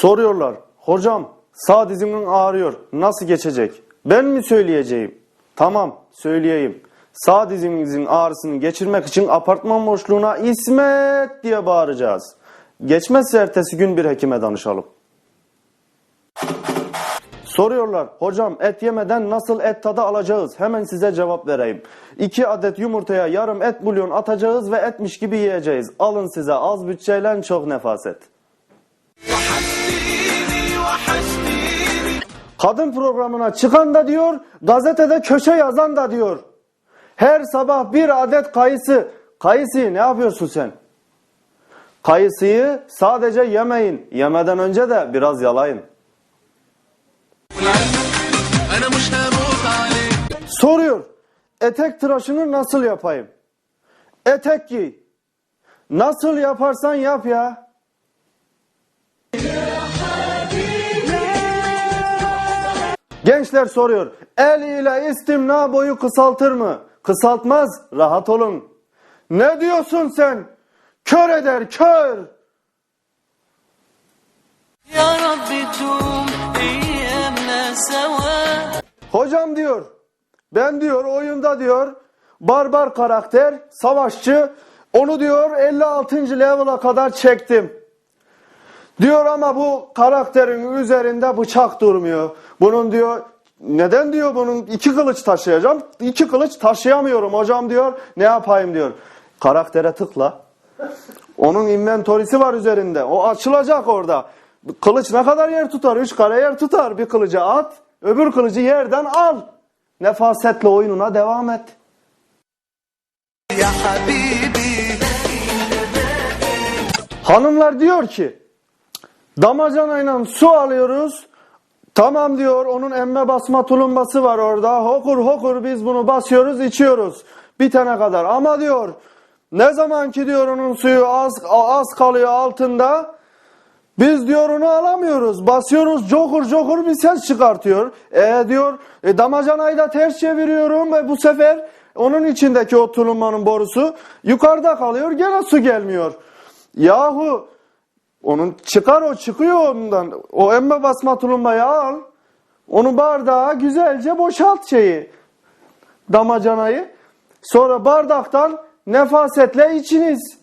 Soruyorlar. Hocam sağ dizimin ağrıyor. Nasıl geçecek? Ben mi söyleyeceğim? Tamam söyleyeyim. Sağ dizimizin ağrısını geçirmek için apartman boşluğuna İsmet diye bağıracağız. Geçmezse ertesi gün bir hekime danışalım. Soruyorlar hocam et yemeden nasıl et tadı alacağız? Hemen size cevap vereyim. 2 adet yumurtaya yarım et bulyon atacağız ve etmiş gibi yiyeceğiz. Alın size az bütçeyle çok nefaset. Kadın programına çıkan da diyor, gazetede köşe yazan da diyor. Her sabah bir adet kayısı. Kayısıyı ne yapıyorsun sen? Kayısıyı sadece yemeyin. Yemeden önce de biraz yalayın. Soruyor. Etek tıraşını nasıl yapayım? Etek giy. Nasıl yaparsan yap ya. Gençler soruyor. El ile istimna boyu kısaltır mı? Kısaltmaz. Rahat olun. Ne diyorsun sen? Kör eder kör. Hocam diyor. Ben diyor oyunda diyor barbar karakter, savaşçı onu diyor 56. level'a kadar çektim. Diyor ama bu karakterin üzerinde bıçak durmuyor. Bunun diyor neden diyor bunun iki kılıç taşıyacağım. İki kılıç taşıyamıyorum hocam diyor. Ne yapayım diyor. Karaktere tıkla. Onun inventorisi var üzerinde. O açılacak orada. Kılıç ne kadar yer tutar? Üç kare yer tutar. Bir kılıcı at. Öbür kılıcı yerden al. Nefasetle oyununa devam et. Ya Hanımlar diyor ki damacanayla su alıyoruz. Tamam diyor onun emme basma tulumbası var orada. Hokur hokur biz bunu basıyoruz içiyoruz. Bitene kadar. Ama diyor ne zaman ki diyor onun suyu az, az kalıyor altında. Biz diyor onu alamıyoruz. Basıyoruz cokur cokur bir ses çıkartıyor. E diyor e, damacanayı da ters çeviriyorum ve bu sefer onun içindeki o tulumbanın borusu yukarıda kalıyor. Gene su gelmiyor. Yahu onun çıkar o çıkıyor ondan. O emme basma tulumbayı al. Onu bardağa güzelce boşalt şeyi. Damacanayı. Sonra bardaktan nefasetle içiniz.